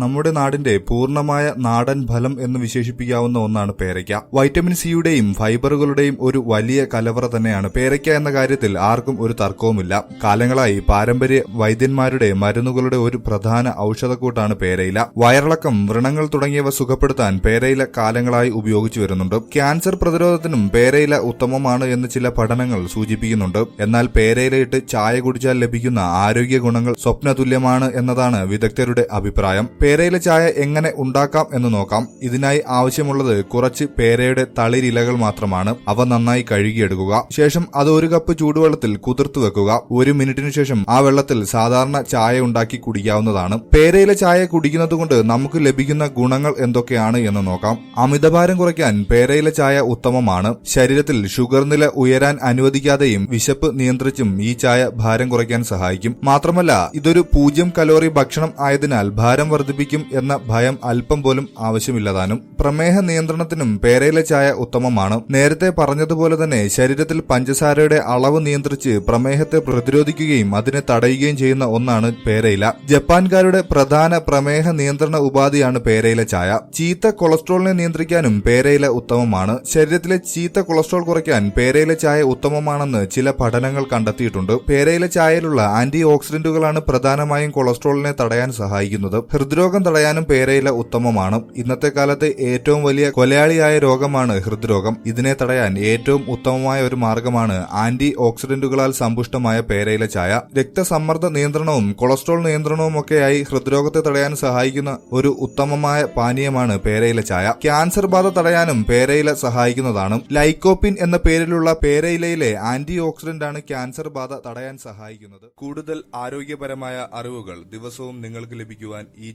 നമ്മുടെ നാടിന്റെ പൂർണമായ നാടൻ ഫലം എന്ന് വിശേഷിപ്പിക്കാവുന്ന ഒന്നാണ് പേരയ്ക്ക. വൈറ്റമിൻ സിയുടെയും ഫൈബറുകളുടെയും ഒരു വലിയ കലവറ തന്നെയാണ് പേരയ്ക്ക എന്ന കാര്യത്തിൽ ആർക്കും ഒരു തർക്കവുമില്ല. കാലങ്ങളായി പാരമ്പര്യ വൈദ്യന്മാരുടെ മരുന്നുകളുടെ ഒരു പ്രധാന ഔഷധക്കൂട്ടാണ് പേരയില. വയറിളക്കം വ്രണങ്ങൾ തുടങ്ങിയവ സുഖപ്പെടുത്താൻ പേരയില കാലങ്ങളായി ഉപയോഗിച്ചു വരുന്നുണ്ട്. ക്യാൻസർ പ്രതിരോധത്തിനും പേരയില ഉത്തമമാണ് എന്ന് ചില പഠനങ്ങൾ സൂചിപ്പിക്കുന്നുണ്ട്. എന്നാൽ പേരയിലയിട്ട് ചായ കുടിച്ചാൽ ലഭിക്കുന്ന ആരോഗ്യ ഗുണങ്ങൾ സ്വപ്നതുല്യമാണ് എന്നതാണ് വിദഗ്ധരുടെ അഭിപ്രായം. പേരയില ചായ എങ്ങനെ ഉണ്ടാക്കാം എന്ന് നോക്കാം. ഇതിനായി ആവശ്യമുള്ളത് കുറച്ച് പേരയുടെ തളിരിലകൾ മാത്രമാണ്. അവ നന്നായി കഴുകിയെടുക്കുക. ശേഷം അത് ഒരു കപ്പ് ചൂടുവെള്ളത്തിൽ കുതിർത്തു വെക്കുക. ഒരു മിനിറ്റിനു ശേഷം ആ വെള്ളത്തിൽ സാധാരണ ചായ ഉണ്ടാക്കി കുടിക്കാവുന്നതാണ്. പേരയില ചായ കുടിക്കുന്നത് കൊണ്ട് നമുക്ക് ലഭിക്കുന്ന ഗുണങ്ങൾ എന്തൊക്കെയാണ് എന്ന് നോക്കാം. അമിതഭാരം കുറയ്ക്കാൻ പേരയില ചായ ഉത്തമമാണ്. ശരീരത്തിൽ ഷുഗർ നില ഉയരാൻ അനുവദിക്കാതെയും വിശപ്പ് നിയന്ത്രിച്ചും ഈ ചായ ഭാരം കുറയ്ക്കാൻ സഹായിക്കും. മാത്രമല്ല ഇതൊരു പൂജ്യം കലോറി ഭക്ഷണം ആയതിനാൽ ഭാരം വർദ്ധിപ്പിക്കും എന്ന ഭയം അല്പം പോലും ആവശ്യമില്ലതാനും പ്രമേഹ നിയന്ത്രണത്തിനും പേരയിലെ ചായ ഉത്തമമാണ്. നേരത്തെ പറഞ്ഞതുപോലെ തന്നെ ശരീരത്തിൽ പഞ്ചസാരയുടെ അളവ് നിയന്ത്രിച്ച് പ്രമേഹത്തെ പ്രതിരോധിക്കുകയും അതിനെ തടയുകയും ചെയ്യുന്ന ഒന്നാണ് പേരയില. ജപ്പാൻകാരുടെ പ്രധാന പ്രമേഹ നിയന്ത്രണ ഉപാധിയാണ് പേരയില ചായ. ചീത്ത കൊളസ്ട്രോളിനെ നിയന്ത്രിക്കാനും പേരയില ഉത്തമമാണ്. ശരീരത്തിലെ ചീത്ത കൊളസ്ട്രോൾ കുറയ്ക്കാൻ പേരയില ചായ ഉത്തമമാണെന്ന് ചില പഠനങ്ങൾ കണ്ടെത്തിയിട്ടുണ്ട്. പേരയില ചായയിലുള്ള ആന്റി ഓക്സിഡന്റുകളാണ് പ്രധാനമായും കൊളസ്ട്രോളിനെ തടയാൻ സഹായിക്കുന്നത്. ഹൃദ്രോഗം തടയാനും പേരയില ഉത്തമമാണ്. ഇന്നത്തെ കാലത്ത് ഏറ്റവും വലിയ കൊലയാളിയായ രോഗമാണ് ഹൃദ്രോഗം. ഇതിനെ തടയാൻ ഏറ്റവും ഉത്തമമായ ഒരു മാർഗമാണ് ആന്റി ഓക്സിഡന്റുകളാൽ സമ്പുഷ്ടമായ പേരയില ചായ. രക്തസമ്മർദ്ദ നിയന്ത്രണവും കൊളസ്ട്രോൾ നിയന്ത്രണവും ഒക്കെയായി ഹൃദ്രോഗത്തെ തടയാൻ സഹായിക്കുന്ന ഒരു ഉത്തമമായ പാനീയമാണ് പേരയില ചായ. ക്യാൻസർ ബാധ തടയാനും പേരയില സഹായിക്കുന്നതാണ്. ലൈക്കോപ്പിൻ എന്ന പേരിലുള്ള പേരയിലയിലെ ആന്റി ഓക്സിഡന്റ് ആണ് ക്യാൻസർ ബാധ തടയാൻ സഹായിക്കുന്നത്. കൂടുതൽ ആരോഗ്യപരമായ അറിവുകൾ ദിവസവും നിങ്ങൾക്ക് ലഭിക്കുവാൻ ഈ